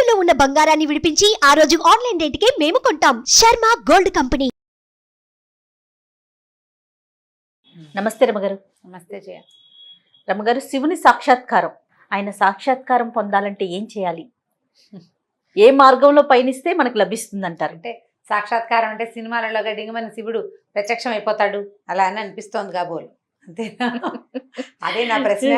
తాకట్టులో ఉన్న బంగారాన్ని విడిపించి ఆ రోజు ఆన్లైన్ రేటుకే మేము కొంటాం. Sharma gold company. నమస్తే రమగారు. నమస్తే జయ. రమగారు శివుని సాక్షాత్కారం. ఆయన సాక్షాత్కారం పొందాలంటే ఏం చేయాలి? ఏ మార్గంలో పయనిస్తే మనకు లభిస్తుంది అంటారు అంటే సాక్షాత్కారం అంటే సినిమాలలో గడ్డింగ్ మన శివుడు ప్రత్యక్షం అయిపోతాడు అలా అని అనిపిస్తోంది కాబోలు. అంతే అదే నా ప్రశ్న.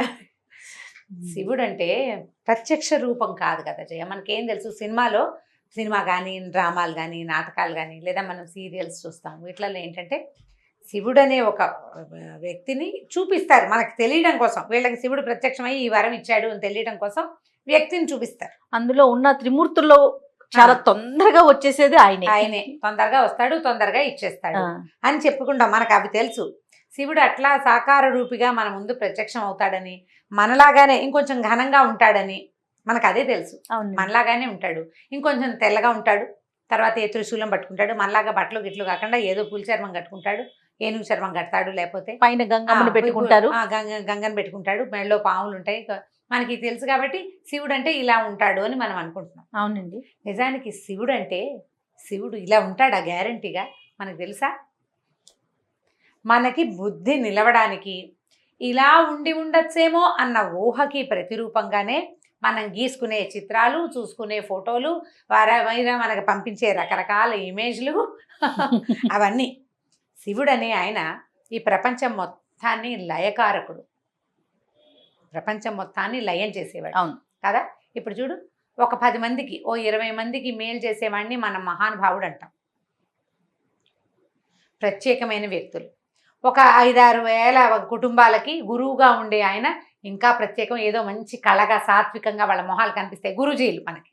శివుడు అంటే ప్రత్యక్ష రూపం కాదు కదా జయ. మనకేం తెలుసు? సినిమాలో సినిమా కానీ డ్రామాలు కానీ నాటకాలు కానీ లేదా మనం సీరియల్స్ చూస్తాం వీటిలలో ఏంటంటే శివుడు అనే ఒక వ్యక్తిని చూపిస్తారు. మనకు తెలియడం కోసం. వీళ్ళకి శివుడు ప్రత్యక్షమై ఈ వరం ఇచ్చాడు అని తెలియడం కోసం వ్యక్తిని చూపిస్తారు. అందులో ఉన్న త్రిమూర్తుల్లో చాలా. తొందరగా వచ్చేసేది ఆయనే. ఆయనే. తొందరగా వస్తాడు తొందరగా ఇచ్చేస్తాడు అని చెప్పుకుంటాం. మనకు అవి తెలుసు. శివుడు అట్లా సాకార రూపిగా మన ముందు ప్రత్యక్షం అవుతాడని మనలాగానే ఇంకొంచెం ఘనంగా ఉంటాడని మనకు అదే తెలుసు. అవును. మనలాగానే ఉంటాడు. ఇంకొంచెం తెల్లగా ఉంటాడు. తర్వాత ఏ త్రిశూలం పట్టుకుంటాడు. మనలాగా బట్టలు గిట్లు కాకుండా ఏదో పులి చర్మం కట్టుకుంటాడు. ఏనుగు చర్మం కడతాడు లేకపోతే పైన గంగమ్మను పెట్టుకుంటారు. ఆ, గంగ గంగను పెట్టుకుంటాడు. మెడలో పాములు ఉంటాయి. మనకి తెలుసు కాబట్టి శివుడు అంటే ఇలా ఉంటాడు అని మనం అనుకుంటున్నాం. అవునండి. నిజానికి శివుడు అంటే శివుడు ఇలా ఉంటాడా గ్యారంటీగా మనకు తెలుసా? మనకి బుద్ధి నిలవడానికి ఇలా ఉండి ఉండొచ్చేమో అన్న ఊహకి ప్రతిరూపంగానే మనం గీసుకునే చిత్రాలు చూసుకునే ఫోటోలు వారైనా మనకు పంపించే రకరకాల ఇమేజ్లు అవన్నీ. శివుడు అనే ఆయన ఈ ప్రపంచం మొత్తాన్ని లయకారకుడు. ప్రపంచం మొత్తాన్ని లయం చేసేవాడు. అవును. కదా? ఇప్పుడు చూడు ఒక పది మందికి ఓ ఇరవై మందికి మేలు చేసేవాడిని మనం మహానుభావుడు అంటాం. ప్రత్యేకమైన వ్యక్తులు. ఒక ఐదారు వేల కుటుంబాలకి గురువుగా ఉండే ఆయన ఇంకా ప్రత్యేకం ఏదో మంచి కళగా సాత్వికంగా వాళ్ళ మొహాలు కనిపిస్తాయి గురుజీలు మనకి.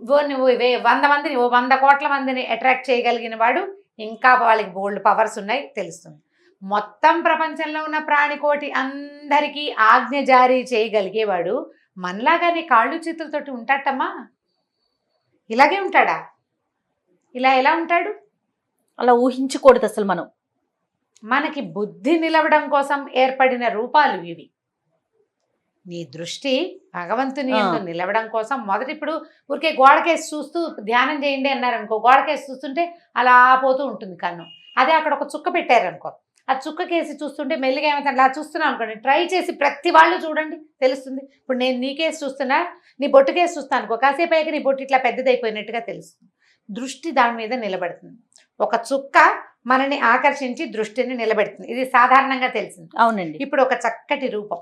ఓ నువ్వు ఇవే వంద మందిని ఓ వంద కోట్ల మందిని అట్రాక్ట్ చేయగలిగిన వాడు ఇంకా వాళ్ళకి బోల్డ్ పవర్స్ ఉన్నాయి తెలుస్తుంది. మొత్తం ప్రపంచంలో ఉన్న ప్రాణికోటి అందరికీ ఆజ్ఞ జారీ చేయగలిగేవాడు మనలాగానే కాళ్ళు చేతులతోటి ఉంటాటమ్మా ఇలాగే ఉంటాడా? ఇలా ఎలా ఉంటాడు? అలా ఊహించకూడదు అసలు మనం. మనకి బుద్ధి నిలవడం కోసం ఏర్పడిన రూపాలు ఇవి. నీ దృష్టి భగవంతుని నిలవడం కోసం మొదటి ఇప్పుడు ఊరికే గోడకేసి చూస్తూ ధ్యానం చేయండి అన్నారు అనుకో గోడకేసి చూస్తుంటే అలా పోతూ ఉంటుంది కన్ను. అదే అక్కడ ఒక చుక్క పెట్టారనుకో ఆ చుక్క కేసి చూస్తుంటే మెల్లిగా ఏమైతే అలా చూస్తున్నాం అనుకోండి ట్రై చేసి ప్రతి వాళ్ళు చూడండి తెలుస్తుంది. ఇప్పుడు నేను నీ కేసు చూస్తున్నా నీ బొట్టు కేసు చూస్తాను అనుకో కాసేపు అయ్యాక నీ బొట్టు ఇట్లా పెద్దదైపోయినట్టుగా తెలుస్తుంది. దృష్టి దాని మీద నిలబడుతుంది. ఒక చుక్క మనని ఆకర్షించి దృష్టిని నిలబెడుతుంది. ఇది సాధారణంగా తెలిసింది. అవునండి. ఇప్పుడు ఒక చక్కటి రూపం.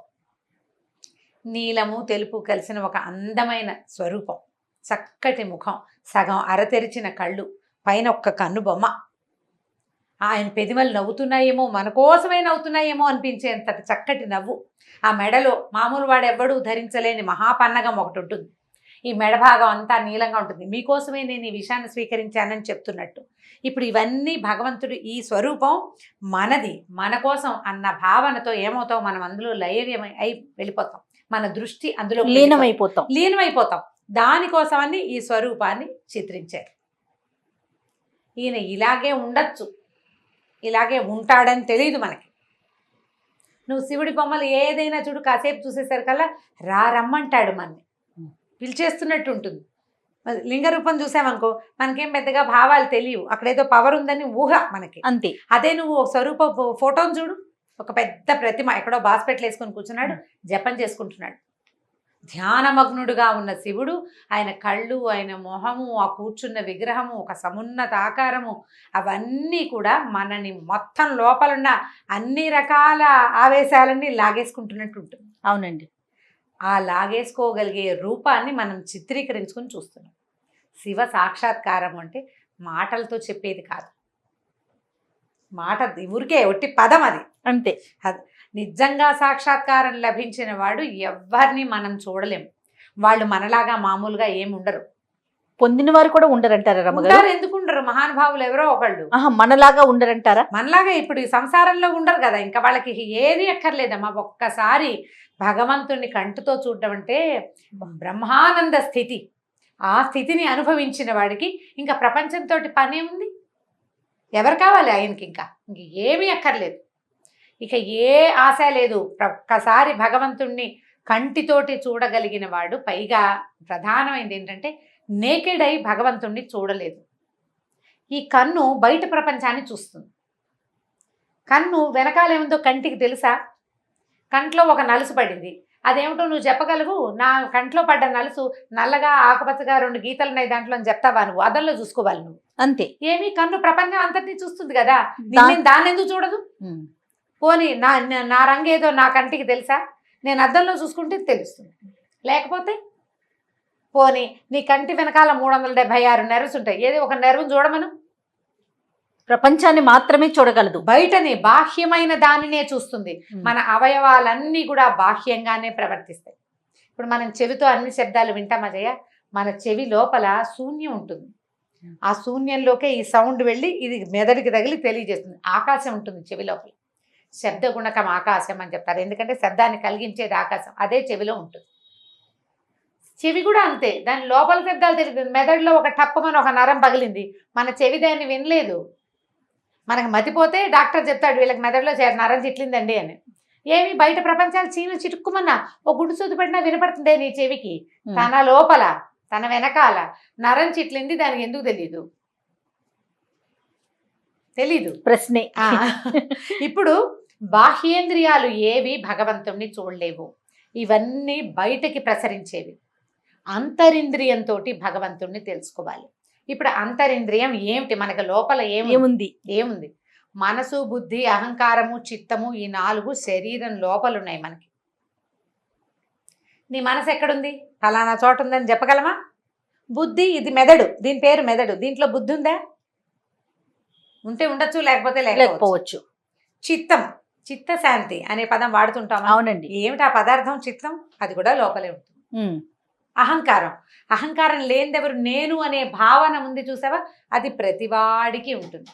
నీలము తెలుపు కలిసిన ఒక అందమైన స్వరూపం. చక్కటి ముఖం. సగం అరతెరిచిన కళ్ళు. పైన ఒక్క కన్ను బొమ్మ. ఆయన పెదిమలు నవ్వుతున్నాయేమో మన కోసమే నవ్వుతున్నాయేమో అనిపించేంతటి చక్కటి నవ్వు. ఆ మెడలో మామూలు వాడు ఎవ్వడూ ధరించలేని మహాపన్నగం ఒకటి ఉంటుంది. ఈ మెడ భాగం అంతా నీలంగా ఉంటుంది. మీకోసమే నేను ఈ విషయాన్ని స్వీకరించానని చెప్తున్నట్టు. ఇప్పుడు ఇవన్నీ భగవంతుడు ఈ స్వరూపం మనది మన కోసం అన్న భావనతో ఏమవుతాం? మనం అందులో లయమై అయి వెళ్ళిపోతాం. మన దృష్టి అందులో లీనమైపోతాం. లీనమైపోతాం. దానికోసమని ఈ స్వరూపాన్ని చిత్రించారు. ఈయన ఇలాగే ఉండొచ్చు. ఇలాగే ఉంటాడని తెలియదు మనకి. నువ్వు శివుడి బొమ్మలు ఏదైనా చూడు కాసేపు చూసేసరికల్లా రా రమ్మంటాడు మనని. పిలిచేస్తున్నట్టు ఉంటుంది మరి లింగ రూపం చూసామనుకో మనకేం పెద్దగా భావాలు తెలియవు. అక్కడేదో పవర్ ఉందని ఊహ మనకి. అంతే. అదే నువ్వు ఒక స్వరూప ఫోటోను చూడు. ఒక పెద్ద ప్రతిమ ఎక్కడో బాస్పెట్లు వేసుకొని కూర్చున్నాడు జపం చేసుకుంటున్నాడు. ధ్యానమగ్నుడుగా ఉన్న శివుడు ఆయన కళ్ళు ఆయన మొహము ఆ కూర్చున్న విగ్రహము ఒక సమున్నత ఆకారము అవన్నీ కూడా మనని మొత్తం లోపలున్న అన్ని రకాల ఆవేశాలన్నీ లాగేసుకుంటున్నట్టు ఉంటుంది అవునండి. ఆ లాగేసుకోగలిగే రూపాన్ని మనం చిత్రీకరించుకొని చూస్తున్నాం. శివ సాక్షాత్కారం అంటే మాటలతో చెప్పేది కాదు. మాట ఊరికే ఒట్టి పదం అది. అంతే. నిజంగా సాక్షాత్కారం లభించిన వాడు ఎవరిని మనం చూడలేం. వాళ్ళు మనలాగా మామూలుగా ఏమి ఉండరు. పొందిన వారు కూడా ఉండరంటారా రమ్మగారు ఎందుకు ఉండరు? మహానుభావులు ఎవరో ఒకళ్ళు. మనలాగా ఉండరంటారా? మనలాగా ఇప్పుడు ఈ సంసారంలో ఉండరు కదా. ఇంకా వాళ్ళకి ఏది అక్కర్లేదమ్మా. ఒక్కసారి భగవంతుని కంటితో చూడడం అంటే బ్రహ్మానంద స్థితి. ఆ స్థితిని అనుభవించిన వాడికి ఇంకా ప్రపంచంతో పనే ఉంది ఎవరు కావాలి ఆయనకి ఇంకా? ఇంక ఏమీ అక్కర్లేదు. ఇక ఏ ఆశ లేదు. ఒక్కసారి భగవంతుణ్ణి కంటితోటి చూడగలిగిన వాడు పైగా ప్రధానమైనది ఏంటంటే నేకెడ్ అయి భగవంతుణ్ణి చూడలేదు. ఈ కన్ను బయట ప్రపంచాన్ని చూస్తుంది. కన్ను వెనకాలేముందో కంటికి తెలుసా? కంట్లో ఒక నలుసు పడింది. అదేమిటో నువ్వు చెప్పగలవు? నా కంట్లో పడ్డ నలుసు నల్లగా ఆకుపచ్చగా రెండు గీతలు ఉన్నాయి దాంట్లో అని చెప్తావా నువ్వు? అద్దంలో చూసుకోవాలి నువ్వు. అంతే. ఏమి కన్ను ప్రపంచం అంతటినీ చూస్తుంది కదా? నేను దాన్ని ఎందుకు చూడదు. పోనీ నా నా- నా రంగు ఏదో నా కంటికి తెలుసా? నేను అద్దంలో చూసుకుంటే తెలుస్తుంది. లేకపోతే పోనీ నీ కంటి వెనకాల మూడు వందల డెబ్బై ఆరు నెర్వ్స్ ఉంటాయి ఏది ఒక నెర్వ్ని చూడమను? ప్రపంచాన్ని మాత్రమే చూడగలదు. బయటని బాహ్యమైన దానినే చూస్తుంది. మన అవయవాలన్నీ కూడా బాహ్యంగానే ప్రవర్తిస్తాయి. ఇప్పుడు మనం చెవితో అన్ని శబ్దాలు వింటామా జయ? మన చెవి లోపల శూన్యం ఉంటుంది. ఆ శూన్యంలోకే ఈ సౌండ్ వెళ్ళి ఇది మెదడుకి తగిలి తెలియజేస్తుంది. ఆకాశం ఉంటుంది చెవి లోపల. శబ్ద గుణకం ఆకాశం అని చెప్తారు. ఎందుకంటే శబ్దాన్ని కలిగించేది ఆకాశం. అదే చెవిలో ఉంటుంది. చెవి కూడా అంతే. దాని లోపల శబ్దాలు తెలియదు. మెదడులో ఒక టప్పమని ఒక నరం పగిలింది. మన చెవి దాన్ని వినలేదు. మనకు మతిపోతే డాక్టర్ చెప్తాడు వీళ్ళకి మెదడులో నరం చిట్లిందండి అని. ఏమి బయట ప్రపంచాలు చీమ చిటుక్కుమన్నా ఓ గుడ్డు సూది పడినా వినపడుతుందే నీ చెవికి. తన లోపల తన వెనకాల నరం చిట్లింది దానికి ఎందుకు తెలీదు? తెలీదు. ప్రశ్నే. ఇప్పుడు బాహ్యేంద్రియాలు ఏవి భగవంతుణ్ణి చూడలేవు. ఇవన్నీ బయటకి ప్రసరించేవి. అంతరింద్రియంతో భగవంతుణ్ణి తెలుసుకోవాలి. ఇప్పుడు అంతరింద్రియం ఏమిటి? మనకు లోపల ఏమి ఏముంది? ఏముంది? మనసు బుద్ధి అహంకారము చిత్తము ఈ నాలుగు శరీరం లోపల ఉన్నాయి మనకి. నీ మనసు ఎక్కడుంది? ఫలానా చోట ఉందని చెప్పగలమా? బుద్ధి ఇది మెదడు. దీని పేరు మెదడు. దీంట్లో బుద్ధి ఉందా? ఉంటే ఉండొచ్చు లేకపోతే లేకపోవచ్చు. చిత్తం. చిత్తశాంతి అనే పదం వాడుతుంటామా? అవునండి. ఏమిటి ఆ పదార్థం చిత్తం? అది కూడా లోపలే ఉంటుంది. అహంకారం. అహంకారం లేనిదెవరు నేను అనే భావన ఉంది చూసావా? అది ప్రతివాడికి ఉంటుంది.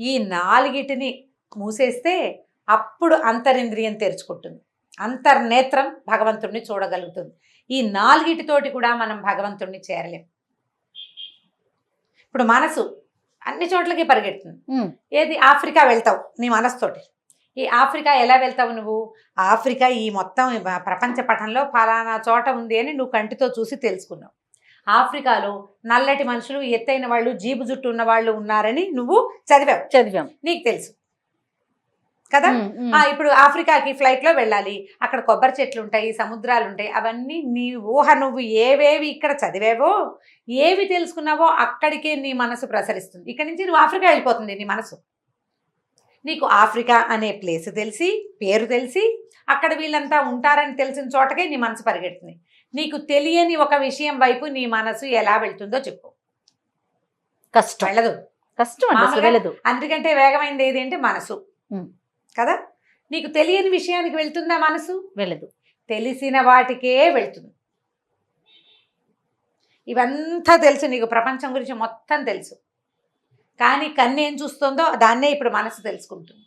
ఈ నాలుగిటిని మూసేస్తే అప్పుడు అంతరింద్రియం తెరుచుకుంటుంది. అంతర్నేత్రం భగవంతుణ్ణి చూడగలుగుతుంది. ఈ నాలుగిటితోటి కూడా మనం భగవంతుణ్ణి చేరలేం. ఇప్పుడు మనసు అన్ని చోట్లకి పరిగెడుతుంది. ఏది? ఆఫ్రికా వెళ్తావు నీ మనసుతోటి ఈ ఆఫ్రికా ఎలా వెళ్తావు నువ్వు? ఆఫ్రికా ఈ మొత్తం ప్రపంచ పటంలో ఫలానా చోట ఉంది అని నువ్వు కంటితో చూసి తెలుసుకున్నావు. ఆఫ్రికాలో నల్లటి మనుషులు ఎత్తైన వాళ్ళు జీబు జుట్టు ఉన్న వాళ్ళు ఉన్నారని నువ్వు చదివావు. చదివాం. నీకు తెలుసు. కదా? ఇప్పుడు ఆఫ్రికాకి ఫ్లైట్లో వెళ్ళాలి. అక్కడ కొబ్బరి చెట్లు ఉంటాయి సముద్రాలు ఉంటాయి. అవన్నీ నీ ఊహ నువ్వు ఏవేవి ఇక్కడ చదివావో ఏవి తెలుసుకున్నావో అక్కడికే నీ మనసు ప్రసరిస్తుంది. ఇక్కడి నుంచి నువ్వు ఆఫ్రికా వెళ్ళిపోతుంది నీ మనసు. నీకు ఆఫ్రికా అనే ప్లేస్ తెలిసి పేరు తెలిసి అక్కడ వీళ్ళంతా ఉంటారని తెలిసిన చోటకే నీ మనసు పరిగెడుతుంది. నీకు తెలియని ఒక విషయం వైపు నీ మనసు ఎలా వెళ్తుందో చెప్పు. కష్టం. వెళ్ళదు. కష్టం వెళ్ళదు. అందుకంటే వేగమైనది ఏది అంటే మనసు. కదా? నీకు తెలియని విషయానికి వెళ్తుందా మనసు? వెళ్ళదు. తెలిసిన వాటికే వెళ్తుంది. ఇవంతా తెలుసు నీకు ప్రపంచం గురించి మొత్తం తెలుసు. కానీ కన్ను ఏం చూస్తుందో దాన్నే ఇప్పుడు మనసు తెలుసుకుంటుంది.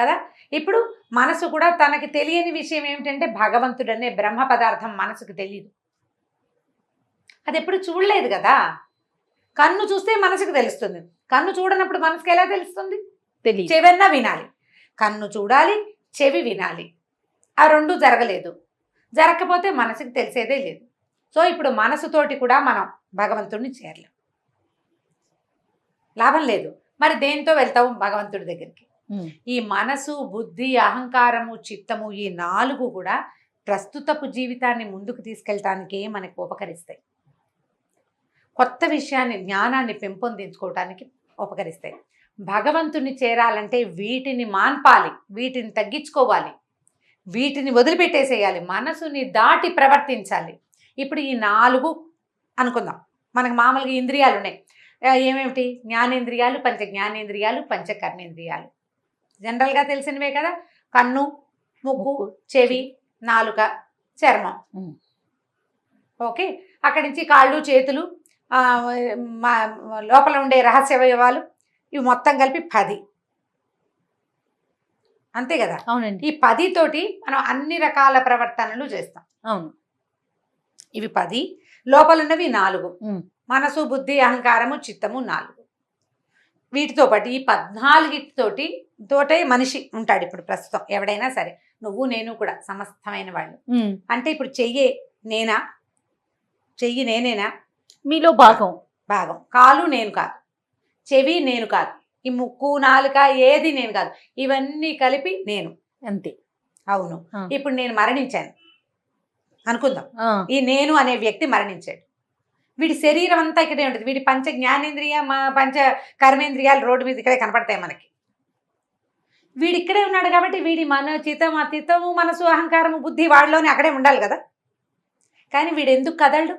కదా? ఇప్పుడు మనసు కూడా తనకి తెలియని విషయం ఏమిటంటే భగవంతుడు అనే బ్రహ్మ పదార్థం మనసుకు తెలియదు అది ఎప్పుడు చూడలేదు కదా? కన్ను చూస్తే మనసుకు తెలుస్తుంది. కన్ను చూడనప్పుడు మనసుకు ఎలా తెలుస్తుంది? తెలియదు చెవన్నా వినాలి. కన్ను చూడాలి చెవి వినాలి. ఆ రెండు జరగలేదు. జరగకపోతే మనసుకి తెలిసేదే లేదు. సో ఇప్పుడు మనసుతోటి కూడా మనం భగవంతుడిని చేరలేం. లాభం లేదు. మరి దేంతో వెళ్తావు భగవంతుడి దగ్గరికి. ఈ మనసు బుద్ధి అహంకారము చిత్తము ఈ నాలుగు కూడా ప్రస్తుతపు జీవితాన్ని ముందుకు తీసుకెళ్ళటానికే మనకు ఉపకరిస్తాయి. కొత్త విషయాన్ని జ్ఞానాన్ని పెంపొందించుకోవటానికి ఉపకరిస్తాయి. భగవంతుని చేరాలంటే వీటిని మాన్పాలి వీటిని తగ్గించుకోవాలి వీటిని వదిలిపెట్టేసేయాలి మనసుని దాటి ప్రవర్తించాలి. ఇప్పుడు ఈ నాలుగు అనుకుందాం. మనకు మామూలుగా ఇంద్రియాలు ఉన్నాయి ఏమేమిటి? జ్ఞానేంద్రియాలు పంచ జ్ఞానేంద్రియాలు పంచ కర్మేంద్రియాలు. జనరల్గా తెలిసినవే కదా? కన్ను ముక్కు చెవి నాలుక చర్మం. ఓకే? అక్కడి నుంచి కాళ్ళు చేతులు లోపల ఉండే రహస్యవయవాలు ఇవి మొత్తం కలిపి పది. అంతే కదా? అవునండి. ఈ పది తోటి మనం అన్ని రకాల ప్రవర్తనలు చేస్తాం. అవును. ఇవి పది. లోపల ఉన్నవి నాలుగు. మనసు బుద్ధి అహంకారము చిత్తము నాలుగు. వీటితో పాటు ఈ పద్నాలుగిటితోటి తోటే మనిషి ఉంటాడు ఇప్పుడు ప్రస్తుతం. ఎవడైనా సరే. నువ్వు నేను కూడా సమస్తమైన వాళ్ళు. అంటే ఇప్పుడు చెయ్యే నేనా? చెయ్యి నేనేనా? మీలో భాగం. భాగం. కాలు నేను కాదు. చెవి నేను కాదు. ఈ ముక్కు నాలుక ఏది నేను కాదు. ఇవన్నీ కలిపి నేను. అంతే. అవును. ఇప్పుడు నేను మరణించాను. అనుకుందాం. ఈ నేను అనే వ్యక్తి మరణించాడు. వీడి శరీరం అంతా ఇక్కడే ఉంటుంది. వీడి పంచ జ్ఞానేంద్రియ మా పంచ కర్మేంద్రియాలు రోడ్డు మీద ఇక్కడే కనపడతాయి మనకి. వీడు ఇక్కడే ఉన్నాడు కాబట్టి వీడి మన చితం అతీతము మనసు అహంకారము బుద్ధి వాడిలోనే అక్కడే ఉండాలి కదా. కానీ వీడు ఎందుకు కదలడు?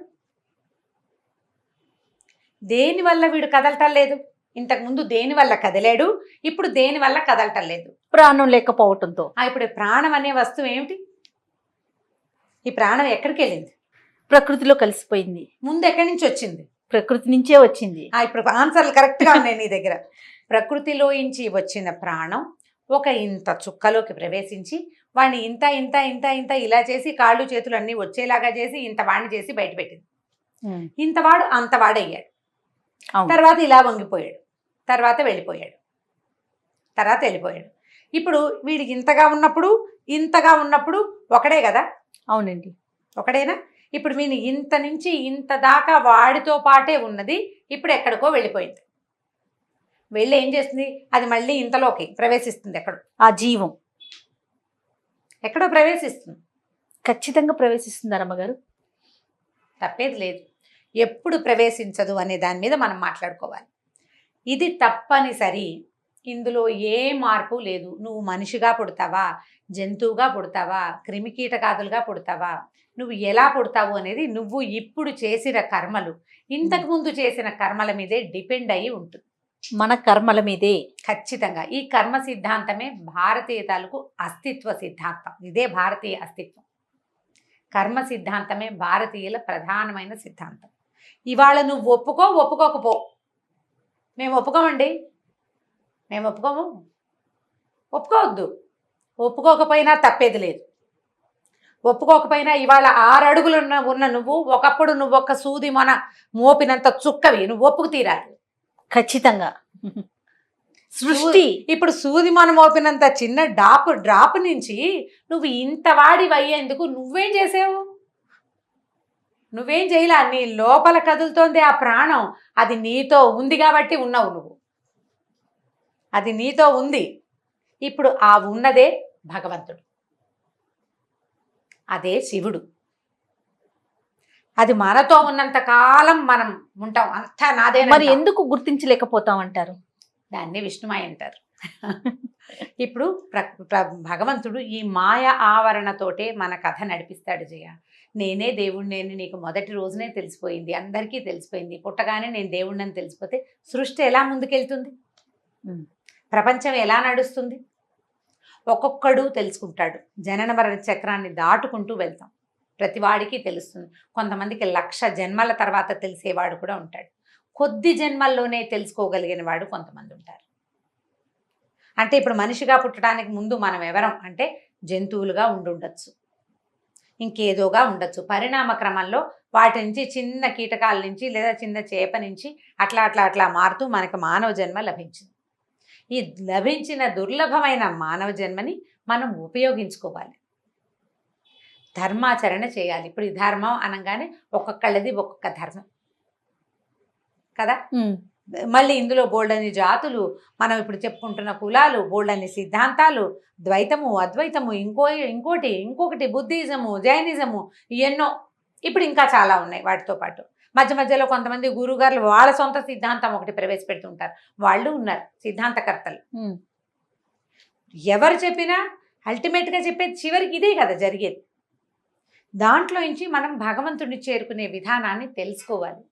దేని వల్ల వీడు కదలటం లేదు? ఇంతకుముందు దేని వల్ల కదిలాడు? ఇప్పుడు దేని వల్ల కదలటం లేదు? ప్రాణం లేకపోవటంతో. ఆ, ఇప్పుడు ప్రాణం అనే వస్తువు ఏమిటి? ఈ ప్రాణం ఎక్కడికి వెళ్ళింది ప్రకృతిలో కలిసిపోయింది. ముందు ఎక్కడి నుంచి వచ్చింది? ప్రకృతి నుంచే వచ్చింది. ఆ, ఇప్పుడు ఆన్సర్లు కరెక్ట్గా ఉన్నాయి నీ దగ్గర. ప్రకృతిలోంచి వచ్చిన ప్రాణం ఒక ఇంత చుక్కలోకి ప్రవేశించి వాడిని ఇంత ఇంత ఇంత ఇంత ఇలా చేసి కాళ్ళు చేతులు అన్నీ వచ్చేలాగా చేసి ఇంత వాడిని చేసి బయటపెట్టింది. ఇంతవాడు అంతవాడయ్యాడు. తర్వాత ఇలా వంగిపోయాడు. తర్వాత వెళ్ళిపోయాడు. తర్వాత వెళ్ళిపోయాడు. ఇప్పుడు వీడికి ఇంతగా ఉన్నప్పుడు ఇంతగా ఉన్నప్పుడు ఒకడే కదా? అవునండి. ఒకడేనా ఇప్పుడు వీని ఇంత నుంచి ఇంత దాకా వాడితో పాటే ఉన్నది ఇప్పుడు ఎక్కడికో వెళ్ళిపోయింది. వెళ్ళి ఏం చేస్తుంది? అది మళ్ళీ ఇంతలోకి ప్రవేశిస్తుంది ఎక్కడో. ఆ జీవం. ఎక్కడో ప్రవేశిస్తుంది. ఖచ్చితంగా ప్రవేశిస్తుంది రమ్మగారు? తప్పేది లేదు. ఎప్పుడు ప్రవేశించదు అనే దాని మీద మనం మాట్లాడుకోవాలి. ఇది తప్పనిసరి. ఇందులో ఏ మార్పు లేదు. నువ్వు మనిషిగా పుడతావా? జంతువుగా పుడతావా? క్రిమికీటకాదులుగా పుడతావా? నువ్వు ఎలా పుడతావు అనేది నువ్వు ఇప్పుడు చేసిన కర్మలు. ఇంతకు ముందు చేసిన కర్మల మీదే డిపెండ్ అయి ఉంటుంది. మన కర్మల మీదే. ఖచ్చితంగా. ఈ కర్మ సిద్ధాంతమే భారతీయ తాలూకు అస్తిత్వ సిద్ధాంతం. ఇదే భారతీయ అస్తిత్వం. కర్మ సిద్ధాంతమే భారతీయుల ప్రధానమైన సిద్ధాంతం. ఇవాళ నువ్వు ఒప్పుకో ఒప్పుకోకపో. మేము ఒప్పుకోమండి. మేము ఒప్పుకోము. ఒప్పుకోవద్దు. ఒప్పుకోకపోయినా తప్పేది లేదు. ఒప్పుకోకపోయినా ఇవాళ ఆరు అడుగులు ఉన్న నువ్వు ఒకప్పుడు నువ్వు ఒక సూది మన మోపినంత చుక్కవి. నువ్వు ఒప్పుకు తీరాలి. ఖచ్చితంగా. సృష్టి. ఇప్పుడు సూది మనం మోపినంత చిన్న డాప్ డ్రాప్ నుంచి నువ్వు ఇంత వాడి అయ్యేందుకు నువ్వేం చేసావు? నువ్వేం చేయలే? నీ లోపల కదులుతోంది ఆ ప్రాణం. అది నీతో ఉంది కాబట్టి ఉన్నావు నువ్వు. అది నీతో ఉంది. ఇప్పుడు ఆ ఉన్నదే భగవంతుడు. అదే శివుడు. అది మనతో ఉన్నంత కాలం మనం ఉంటాం. అంతా నాదే మరి ఎందుకు గుర్తించలేకపోతాం అంటారు దాన్ని విష్ణుమాయ అంటారు. ఇప్పుడు భగవంతుడు ఈ మాయ ఆవరణతోటే మన కథ నడిపిస్తాడు జయ. నేనే దేవుణ్ణి అని నీకు మొదటి రోజునే తెలిసిపోయింది. అందరికీ తెలిసిపోయింది. పుట్టగానే నేను దేవుణ్ణని తెలిసిపోతే సృష్టి ఎలా ముందుకెళ్తుంది. ప్రపంచం ఎలా నడుస్తుంది? ఒక్కొక్కడు తెలుసుకుంటాడు. జనన మరణ చక్రాన్ని దాటుకుంటూ వెళ్తాం. ప్రతివాడికి తెలుస్తుంది. కొంతమందికి లక్ష జన్మల తర్వాత తెలిసేవాడు కూడా ఉంటాడు. కొద్ది జన్మల్లోనే తెలుసుకోగలిగిన వాడు కొంతమంది ఉంటారు. అంటే ఇప్పుడు మనిషిగా పుట్టడానికి ముందు మనం ఎవరం? అంటే జంతువులుగా ఉండుండొచ్చు. ఇంకేదోగా ఉండొచ్చు. పరిణామ క్రమంలో వాటి నుంచి చిన్న కీటకాల నుంచి లేదా చిన్న చేప నుంచి అట్లా అట్లా అట్లా మారుతూ మనకు మానవ జన్మ లభించింది. ఈ లభించిన దుర్లభమైన మానవ జన్మని మనం ఉపయోగించుకోవాలి. ధర్మాచరణ చేయాలి. ఇప్పుడు ఈ ధర్మం అనగానే ఒక్కొక్కళ్ళది ఒక్కొక్క ధర్మం. కదా. మళ్ళీ ఇందులో బోల్డని జాతులు మనం ఇప్పుడు చెప్పుకుంటున్న కులాలు బోల్డని సిద్ధాంతాలు ద్వైతము అద్వైతము ఇంకో ఇంకోటి ఇంకొకటి బుద్ధిజము జైనిజము ఎన్నో ఇప్పుడు ఇంకా చాలా ఉన్నాయి వాటితో పాటు. మధ్య మధ్యలో కొంతమంది గురుగారులు వాళ్ళ సొంత సిద్ధాంతం ఒకటి ప్రవేశపెడుతుంటారు. వాళ్ళు ఉన్నారు సిద్ధాంతకర్తలు. ఎవరు చెప్పినా అల్టిమేట్గా చెప్పేది చివరికి ఇదే కదా జరిగేది. దాంట్లో నుంచి మనం భగవంతుడిని చేరుకునే విధానాన్ని తెలుసుకోవాలి.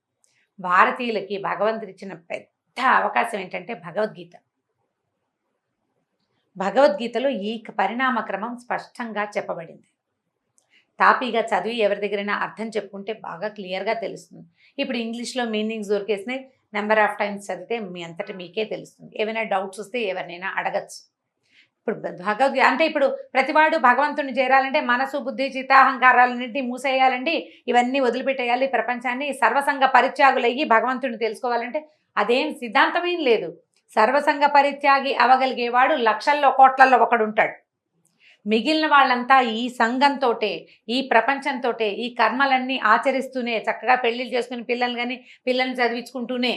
భారతీయులకి భగవంతుడు ఇచ్చిన పెద్ద అవకాశం ఏంటంటే భగవద్గీత. భగవద్గీతలో ఈ పరిణామ క్రమం స్పష్టంగా చెప్పబడింది. తాపీగా చదివి ఎవరి దగ్గరైనా అర్థం చెప్పుకుంటే బాగా క్లియర్గా తెలుస్తుంది. ఇప్పుడు ఇంగ్లీష్లో మీనింగ్స్ దొరికేసినాయి నెంబర్ ఆఫ్ టైమ్స్ చదివితే మీ అంతటి మీకే తెలుస్తుంది. ఏమైనా డౌట్స్ వస్తే ఎవరినైనా అడగచ్చు. ఇప్పుడు భగవద్గీ అంటే ఇప్పుడు ప్రతివాడు భగవంతుని చేరాలంటే మనసు బుద్ధి చిత్తాహంకారాలన్నింటినీ మూసేయాలండి. ఇవన్నీ వదిలిపెట్టేయాలి. ప్రపంచాన్ని సర్వసంగ పరిత్యాగులయ్యి భగవంతుని తెలుసుకోవాలంటే అదేం సిద్ధాంతమేం లేదు. సర్వసంగ పరిత్యాగి అవగలిగేవాడు లక్షల్లో కోట్లల్లో ఒకడు ఉంటాడు మిగిలిన వాళ్ళంతా ఈ సంఘంతో ఈ ప్రపంచంతోటే ఈ కర్మలన్నీ ఆచరిస్తూనే చక్కగా పెళ్ళిళ్ళు చేసుకుని పిల్లలు కానీ పిల్లల్ని చదివించుకుంటూనే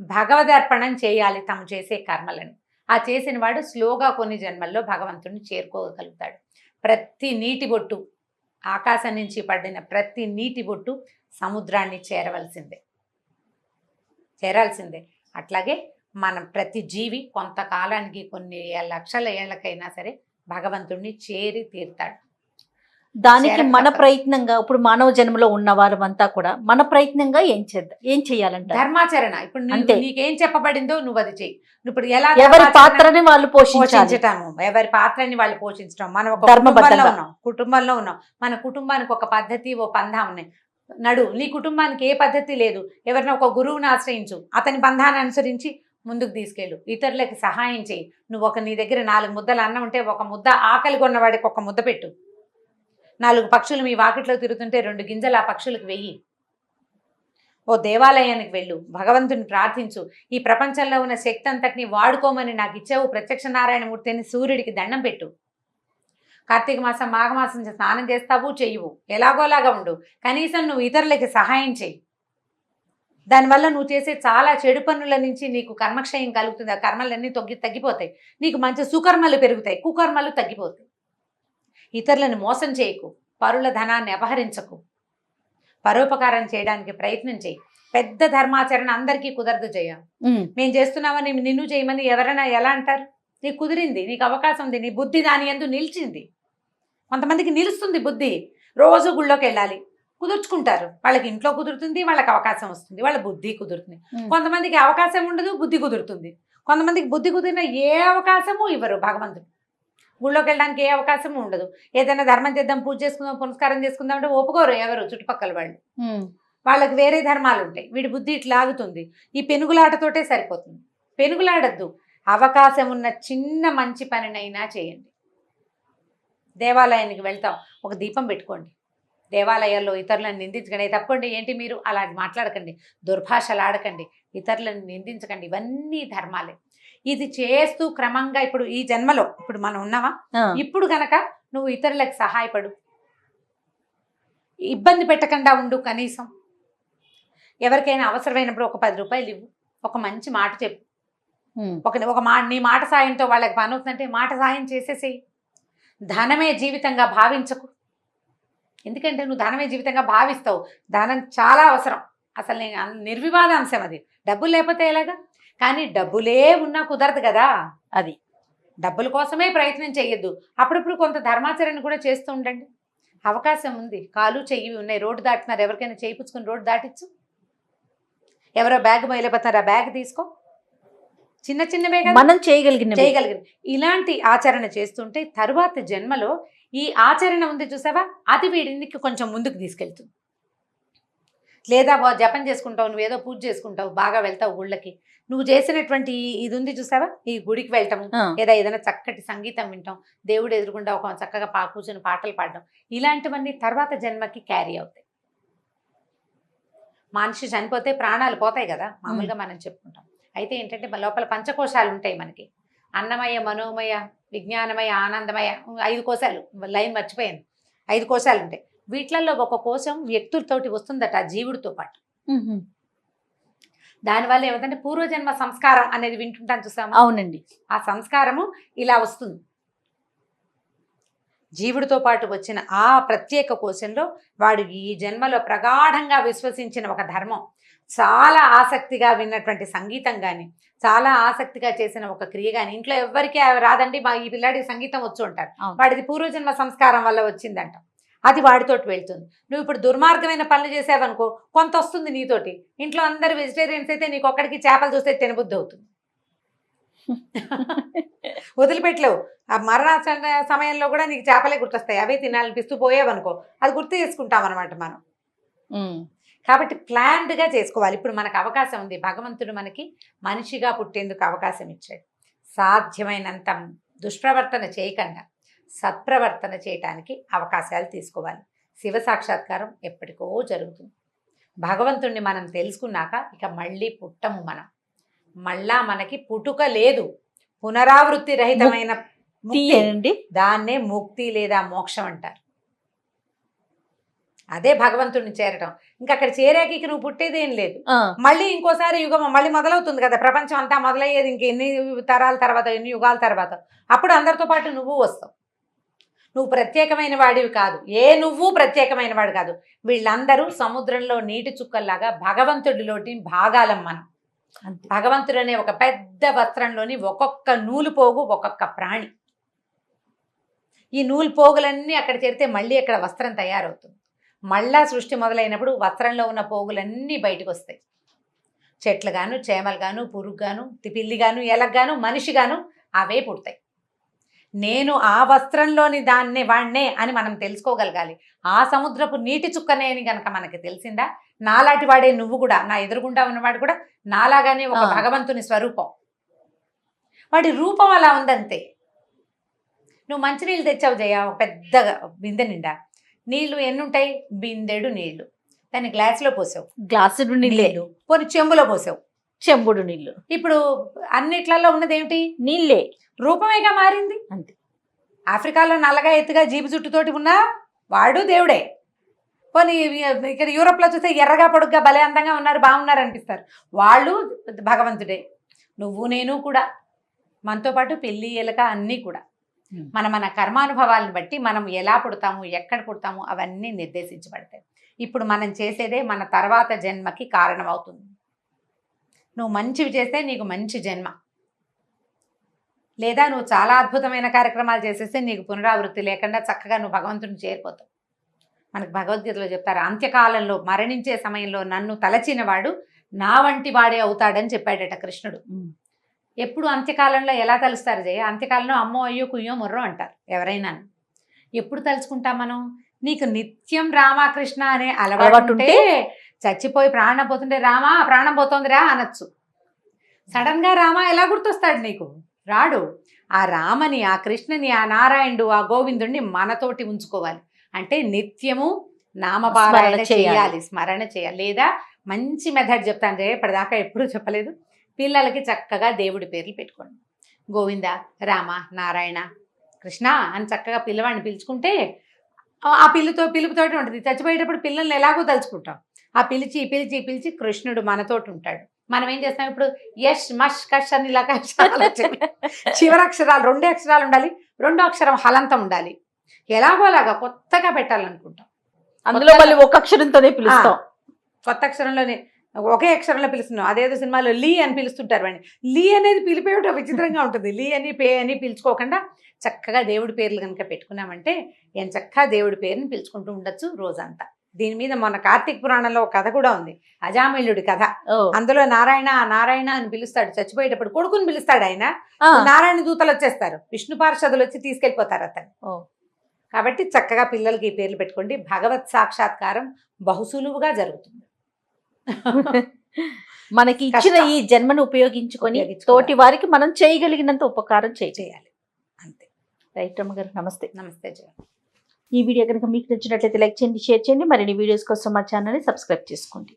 భగవదర్పణం చేయాలి తాము చేసే కర్మలని. ఆ చేసిన వాడు స్లోగా కొన్ని జన్మల్లో భగవంతుడిని చేరుకోగలుగుతాడు. ప్రతి నీటి బొట్టు ఆకాశం నుంచి పడిన ప్రతి నీటి బొట్టు సముద్రాన్ని చేరవలసిందే. చేరాల్సిందే. అట్లాగే మనం ప్రతి జీవి కొంతకాలానికి కొన్ని లక్షల ఏళ్ళకైనా సరే భగవంతుడిని చేరి తీరుతాడు. దానికి మన. ప్రయత్నంగా ఇప్పుడు మానవ జన్మలో ఉన్న వారంతా కూడా మన ప్రయత్నంగా ఏం చేద్దాం ఏం చెయ్యాలంట ధర్మాచరణ. ఇప్పుడు నీకు- అంతే. చెప్పబడిందో నువ్వు అది చెయ్యి ఇప్పుడు ఎలా ఎవరి పాత్రని వాళ్ళు పోషించటము? ఎవరి పాత్రని వాళ్ళు పోషించడం మనం ఒక. కుటుంబంలో ఉన్నాం. కుటుంబంలో ఉన్నాం. మన కుటుంబానికి ఒక పద్ధతి ఓ పందా ఉన్నాయి. నడు నీ కుటుంబానికి ఏ పద్ధతి లేదు. ఎవరిన ఒక గురువుని ఆశ్రయించు. అతని బంధాన్ని అనుసరించి ముందుకు తీసుకెళ్ళు. ఇతరులకు సహాయం చేయి. నువ్వు ఒక నీ దగ్గర నాలుగు ముద్దలు అన్నం ఉంటే ఒక ముద్ద ఆకలి కొన్నవాడికి ఒక ముద్ద పెట్టు. నాలుగు పక్షులు మీ వాకిట్లో తిరుగుతుంటే రెండు గింజలు ఆ పక్షులకు వెయ్యి ఓ దేవాలయానికి వెళ్ళు. భగవంతుని ప్రార్థించు. ఈ ప్రపంచంలో ఉన్న శక్తి అంతటిని వాడుకోమని నాకు ఇచ్చావు. ప్రత్యక్ష నారాయణమూర్తి అని సూర్యుడికి దండం పెట్టు. కార్తీక మాసం మాఘమాసం స్నానం చేస్తావు చెయ్యవు. ఎలాగోలాగా ఉండు. కనీసం నువ్వు ఇతరులకి సహాయం చెయ్యి దానివల్ల నువ్వు చేసే చాలా చెడు పనుల నుంచి నీకు కర్మక్షయం కలుగుతుంది. ఆ కర్మలన్నీ తగ్గి తగ్గిపోతాయి. నీకు మంచి సుకర్మలు పెరుగుతాయి. కుకర్మలు తగ్గిపోతాయి. ఇతరులను మోసం చేయకు. పరుల ధనాన్ని అపహరించకు. పరోపకారం చేయడానికి ప్రయత్నం చేయి. పెద్ద ధర్మాచరణ అందరికీ కుదరదు చేయ మేము చేస్తున్నామని నిన్ను చేయమని ఎవరైనా ఎలా అంటారు? నీకు కుదిరింది నీకు అవకాశం ఉంది నీ బుద్ధి దాని ఎందు నిలిచింది. కొంతమందికి నిలుస్తుంది బుద్ధి. రోజు గుళ్ళోకి వెళ్ళాలి. కుదుర్చుకుంటారు. వాళ్ళకి ఇంట్లో కుదురుతుంది వాళ్ళకి అవకాశం వస్తుంది వాళ్ళ బుద్ధి కుదురుతుంది. కొంతమందికి అవకాశం ఉండదు బుద్ధి కుదురుతుంది. కొంతమందికి బుద్ధి కుదిరిన ఏ అవకాశము ఇవ్వరు భగవంతుడు. గుళ్ళోకి వెళ్ళడానికి ఏ అవకాశము ఉండదు. ఏదైనా ధర్మం చేద్దాం పూజ చేసుకుందాం పునస్కారం చేసుకుందాం అంటే ఒప్పుకోరు ఎవరు చుట్టుపక్కల వాళ్ళు. వాళ్ళకి వేరే ధర్మాలు ఉంటాయి. వీడి బుద్ధి ఇట్లా ఆగుతుంది. ఈ పెనుగులాటతోటే సరిపోతుంది. పెనుగులాడద్దు. అవకాశం ఉన్న చిన్న మంచి పనినైనా చేయండి. దేవాలయానికి వెళ్తాం. ఒక దీపం పెట్టుకోండి. దేవాలయాల్లో ఇతరులను నిందించకండి. తప్పండి. ఏంటి మీరు? అలా మాట్లాడకండి. దుర్భాషలు ఆడకండి ఇతరులను నిందించకండి. ఇవన్నీ ధర్మాలే. ఇది చేస్తూ క్రమంగా ఇప్పుడు ఈ జన్మలో ఇప్పుడు మనం ఉన్నామా? ఆ, ఇప్పుడు గనక నువ్వు ఇతరులకు సహాయపడు. ఇబ్బంది పెట్టకుండా ఉండు కనీసం. ఎవరికైనా అవసరమైనప్పుడు ఒక పది రూపాయలు ఇవ్వు. ఒక మంచి మాట చెప్పు. ఒక ఒక మా నీ మాట సాయంతో వాళ్ళకి పని అవుతుందంటే మాట సాయం చేసేసేయి. ధనమే జీవితంగా భావించకు. ఎందుకంటే నువ్వు ధనమే జీవితంగా భావిస్తావు. ధనం చాలా అవసరం. అసలు నేను నిర్వివాద అంశం అది. డబ్బులు లేకపోతే ఎలాగా? కానీ డబ్బులే ఉన్నా కుదరదు కదా అది. డబ్బుల కోసమే ప్రయత్నం చేయొద్దు అప్పుడప్పుడు కొంత ధర్మాచరణ కూడా చేస్తూ ఉండండి. అవకాశం ఉంది. కాలు చెయ్యి ఉన్నాయి. రోడ్డు దాటినారు ఎవరికైనా చేయించుకుని రోడ్డు దాటిచ్చు. ఎవరో బ్యాగ్ మైలపోతున్నారు ఆ బ్యాగ్ తీసుకో. చిన్న చిన్నవే కదా? మనం చేయగలిగిన చేయగలిగింది ఇలాంటి ఆచరణ చేస్తుంటే తరువాత జన్మలో ఈ ఆచరణ ఉంది చూసావా? అది వీడికి కొంచెం ముందుకు తీసుకెళ్తుంది. లేదా జపం చేసుకుంటావు నువ్వు ఏదో పూజ చేసుకుంటావు బాగా వెళ్తావు గుళ్ళకి నువ్వు చేసినటువంటి ఇది ఉంది చూసావా? ఈ గుడికి వెళ్ళటము లేదా ఏదైనా చక్కటి సంగీతం వింటాం. దేవుడు ఎదురుకుండా ఒక చక్కగా పా కూర్చొని పాటలు పాడడం. ఇలాంటివన్నీ తర్వాత జన్మకి క్యారీ అవుతాయి. మనిషి చనిపోతే ప్రాణాలు పోతాయి కదా? మామూలుగా మనం చెప్పుకుంటాం. అయితే ఏంటంటే మన లోపల పంచకోశాలు ఉంటాయి మనకి. అన్నమయ మనోమయ విజ్ఞానమయ ఆనందమయ ఐదు కోశాలు లైన్ మర్చిపోయాను. ఐదు కోశాలు ఉంటాయి. వీటిలలో ఒక కోశం వ్యక్తులతోటి వస్తుందట ఆ జీవుడితో పాటు. దానివల్ల ఏమిటంటే పూర్వజన్మ సంస్కారం అనేది వింటుంటాను చూసాము? అవునండి. ఆ సంస్కారము ఇలా వస్తుంది. జీవుడితో పాటు వచ్చిన ఆ ప్రత్యేక కోశంలో వాడు ఈ జన్మలో ప్రగాఢంగా విశ్వసించిన ఒక ధర్మం. చాలా ఆసక్తిగా విన్నటువంటి సంగీతం కానీ చాలా ఆసక్తిగా చేసిన ఒక క్రియ కానీ ఇంట్లో ఎవ్వరికీ రాదండి. మా ఈ పిల్లాడికి సంగీతం వచ్చు ఉంటారు. వాడిది పూర్వజన్మ సంస్కారం వల్ల వచ్చిందంట. అది వాడితోటి వెళ్తుంది. నువ్వు ఇప్పుడు దుర్మార్గమైన పనులు చేసావనుకో కొంత వస్తుంది నీతోటి. ఇంట్లో అందరు వెజిటేరియన్స్ అయితే నీకు ఒక్కడికి చేపలు చూస్తే తినబుద్ధి అవుతుంది. వదిలిపెట్టలేవు. ఆ మరణ సమయంలో కూడా నీకు చేపలే గుర్తొస్తాయి. అవే తినాలనిపిస్తూ పోయావనుకో అది గుర్తు చేసుకుంటాం అనమాట మనం కాబట్టి ప్లాన్డ్గా చేసుకోవాలి. ఇప్పుడు మనకు అవకాశం ఉంది. భగవంతుడు మనకి మనిషిగా పుట్టేందుకు అవకాశం ఇచ్చాడు. సాధ్యమైనంత దుష్ప్రవర్తన చేయకుండా సత్ప్రవర్తన చేయటానికి అవకాశాలు తీసుకోవాలి. శివ సాక్షాత్కారం ఎప్పటికో జరుగుతుంది. భగవంతుణ్ణి మనం తెలుసుకున్నాక ఇక మళ్ళీ పుట్టము మనం. మళ్ళా మనకి పుట్టుక లేదు. పునరావృత్తి రహితమైన దాన్నే ముక్తి లేదా మోక్షం అంటారు. అదే భగవంతుడిని చేరటం. ఇంకా అక్కడ చేరాక ఇక నువ్వు పుట్టేదేం లేదు. మళ్ళీ ఇంకోసారి యుగం మళ్ళీ మొదలవుతుంది కదా. ప్రపంచం అంతా మొదలయ్యేది ఇంక ఎన్ని తరాల తర్వాత ఎన్ని యుగాల తర్వాత. అప్పుడు అందరితో పాటు నువ్వు వస్తావు. నువ్వు ప్రత్యేకమైన వాడివి కాదు. ఏ నువ్వు ప్రత్యేకమైన వాడు కాదు. వీళ్ళందరూ సముద్రంలో నీటి చుక్కల్లాగా భగవంతుడిలోటి భాగాలం మనం. భగవంతుడు అనే ఒక పెద్ద వస్త్రంలోని ఒక్కొక్క నూలు పోగు ఒక్కొక్క ప్రాణి. ఈ నూలు పోగులన్నీ అక్కడ చేరితే మళ్ళీ అక్కడ వస్త్రం తయారవుతుంది. మళ్ళా సృష్టి మొదలైనప్పుడు వస్త్రంలో ఉన్న పోగులన్నీ బయటకు వస్తాయి చెట్లు గాను చేమలు గాను పురుగు గాను పిల్లి గాను ఎలగ్గాను మనిషి గాను అవే పుడతాయి. నేను ఆ వస్త్రంలోని దాన్నే వాణ్ణే అని మనం తెలుసుకోగలగాలి. ఆ సముద్రపు నీటి చుక్కనే అని గనక మనకి తెలిసిందా? నాలాంటి వాడే నువ్వు కూడా నా ఎదురుగుండా ఉన్నవాడు కూడా నాలాగానే ఒక. భగవంతుని స్వరూపం. వాడి రూపం అలా ఉందంతే. నువ్వు మంచినీళ్ళు తెచ్చావు జయ ఒక పెద్ద బిందె నిండా. నీళ్ళు ఎన్ని ఉంటాయి బిందెడు నీళ్ళు. దాన్ని గ్లాసులో పోసావు. గ్లాసుడు నీళ్ళే పోనీ చెంబులో పోసావు. చెంబుడు నీళ్ళు ఇప్పుడు అన్నిట్లలో ఉన్నది ఏమిటి నీళ్ళే రూపమేగా మారింది. అంతే. ఆఫ్రికాలో నల్లగా ఎత్తుగా జీబు జుట్టుతోటి ఉన్నా వాడు దేవుడే. పోనీ ఇక్కడ యూరోప్లో చూస్తే ఎర్రగా పొడుగ్గా భలే అందంగా ఉన్నారు బాగున్నారు అనిపిస్తారు. వాళ్ళు భగవంతుడే. నువ్వు నేను కూడా. మనతో పాటు పెళ్ళి ఎలక అన్నీ కూడా. మన మన కర్మానుభవాలను బట్టి మనం ఎలా పుడతాము ఎక్కడ పుడతాము అవన్నీ నిర్దేశించబడతాయి. ఇప్పుడు మనం చేసేదే మన తర్వాత జన్మకి కారణమవుతుంది. నువ్వు మంచివి చేస్తే నీకు మంచి జన్మ. లేదా నువ్వు చాలా అద్భుతమైన కార్యక్రమాలు చేసేస్తే నీకు పునరావృత్తి లేకుండా చక్కగా నువ్వు భగవంతుని చేరిపోతావు మనకు భగవద్గీతలో చెప్తారు అంత్యకాలంలో మరణించే సమయంలో నన్ను తలచిన వాడు నా వంటి వాడే అవుతాడని చెప్పాడట కృష్ణుడు. ఎప్పుడు అంత్యకాలంలో ఎలా తలుస్తారు జయ? అంత్యకాలంలో అమ్మో అయ్యో కుయ్యో మొర్రో అంటారు ఎవరైనా ఎప్పుడు తలుచుకుంటాం మనం? నీకు నిత్యం రామకృష్ణ అనే అలవాటు ఉంటే చచ్చిపోయి ప్రాణం పోతుంటే రామా ప్రాణం పోతోందిరా అనొచ్చు. సడన్గా రామ ఎలా గుర్తొస్తాడు నీకు? రాడు. ఆ రామని ఆ కృష్ణని ఆ నారాయణుడు ఆ గోవిందుడిని మనతోటి ఉంచుకోవాలి. అంటే నిత్యము నామపారాయణ చేయాలి. చేయాలి స్మరణ చేయాలి. లేదా మంచి మెథడ్ చెప్తాను జయ ఇప్పటిదాకా ఎప్పుడూ చెప్పలేదు. పిల్లలకి చక్కగా దేవుడి పేర్లు పెట్టుకోండి. గోవింద రామ నారాయణ కృష్ణ అని చక్కగా పిల్లవాడిని పిలుచుకుంటే ఆ- పిల్లితో పిలుపుతోటి ఉంటుంది. చచ్చిపోయేటప్పుడు పిల్లల్ని ఎలాగో తలుచుకుంటాం. ఆ పిలిచి పిలిచి పిలిచి కృష్ణుడు మనతోటి ఉంటాడు. మనం ఏం చేస్తాం ఇప్పుడు? యష్ మష్ కష్ అని ఇలాగ అక్షరాలు. చివరి అక్షరాలు రెండే అక్షరాలు ఉండాలి. రెండో అక్షరం హలంతం ఉండాలి. ఎలాగో అలాగా కొత్తగా పెట్టాలనుకుంటాం. అందులో మళ్ళీ ఒక అక్షరంతోనే పిలుస్తాం. కొత్త అక్షరంలోనే ఒకే అక్షరంలో పిలుస్తున్నాం అదేదో సినిమాలో లీ అని పిలుస్తుంటారు వాడిని. లీ అనేది పిలిపేయటం విచిత్రంగా ఉంటుంది. లీ అని పే అని పిలుచుకోకుండా చక్కగా దేవుడి పేర్లు కనుక పెట్టుకున్నామంటే ఏం చక్కగా దేవుడి పేరుని పిలుచుకుంటూ ఉండొచ్చు రోజంతా. దీని మీద మొన్న కార్తీక పురాణంలో ఒక కథ కూడా ఉంది. అజామిళుడి కథ. అందులో నారాయణ నారాయణ అని పిలుస్తాడు. చచ్చిపోయేటప్పుడు కొడుకుని పిలుస్తాడు ఆయన. నారాయణ దూతలు వచ్చేస్తారు. విష్ణు పార్షదులు వచ్చి తీసుకెళ్ళిపోతారు అతను. కాబట్టి చక్కగా పిల్లలకి ఈ పేర్లు పెట్టుకోండి. భగవత్ సాక్షాత్కారం బహుసులువుగా జరుగుతుంది. మనకి ఇచ్చిన. ఈ జన్మను ఉపయోగించుకొని. తోటి వారికి మనం చేయగలిగినంత ఉపకారం చేయాలి చేయాలి. అంతే. రైట్ అమ్మ గారు నమస్తే. నమస్తే జయ. ఈ వీడియో కనుక మీకు నచ్చినట్లయితే లైక్ చేయండి షేర్ చేయండి. మరిన్ని వీడియోస్ కోసం మా ఛానల్ని సబ్స్క్రైబ్ చేసుకోండి.